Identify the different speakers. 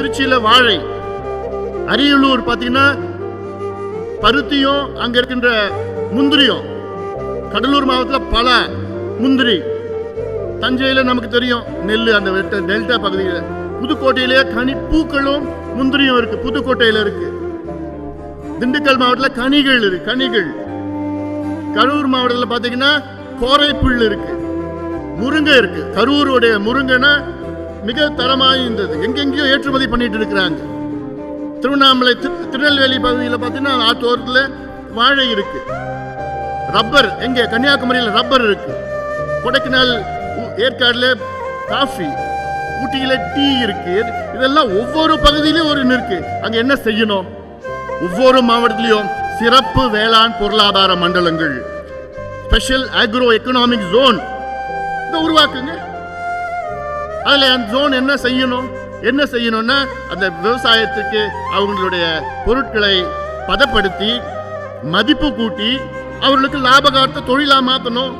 Speaker 1: திருச்சியில வாழை. அரியலூர் பார்த்தீங்கன்னா பருத்தியும் அங்க இருக்கின்ற முந்திரியும். கடலூர் மாவட்டத்தில் பல முந்திரி. தஞ்சையில் நமக்கு தெரியும் நெல் அந்த டெல்டா பகுதியில். புதுக்கோட்டையிலே கனி பூக்களும் முந்திரியும் இருக்கு புதுக்கோட்டையில் இருக்கு. திண்டுக்கல் மாவட்டத்தில் கனிகள் இருக்கு கனிகள். கரூர் மாவட்டத்தில் பார்த்தீங்கன்னா கோரைப்புல் இருக்கு. முருங்கை இருக்கு. கரூருடைய முருங்கைன்னா மிக தரமாக இருந்தது எங்கெங்கேயோ ஏற்றுமதி பண்ணிட்டு இருக்கிறாங்க. திருவண்ணாமலை திரு- திருநெல்வேலி பகுதியில் பார்த்தீங்கன்னா ஆற்றோரத்தில் வாழை இருக்கு. ரப்பர் எங்கே? கன்னியாகுமரியில் ரப்பர் இருக்கு. கொடைக்கானல் ஏற்காடில் காஃபி ஊட்டியில் டீ இருக்கு. இதெல்லாம் ஒவ்வொரு பகுதியிலும் ஒரு இருக்கு. அங்கே என்ன செய்யணும்? ஒவ்வொரு மாவட்டத்திலையும் சிறப்பு வேளாண் பொருளாதார மண்டலங்கள். Special agro economic zone. இதை உருவாக்குங்க. அதில் அந்த ஜோன் என்ன செய்யணும்? என்ன செய்யணும்னா அந்த விவசாயத்துக்கு அவங்களுடைய பொருட்களை பதப்படுத்தி மதிப்பு கூட்டி அவர்களுக்கு லாபகார்த்த தொழிலாக மாற்றணும்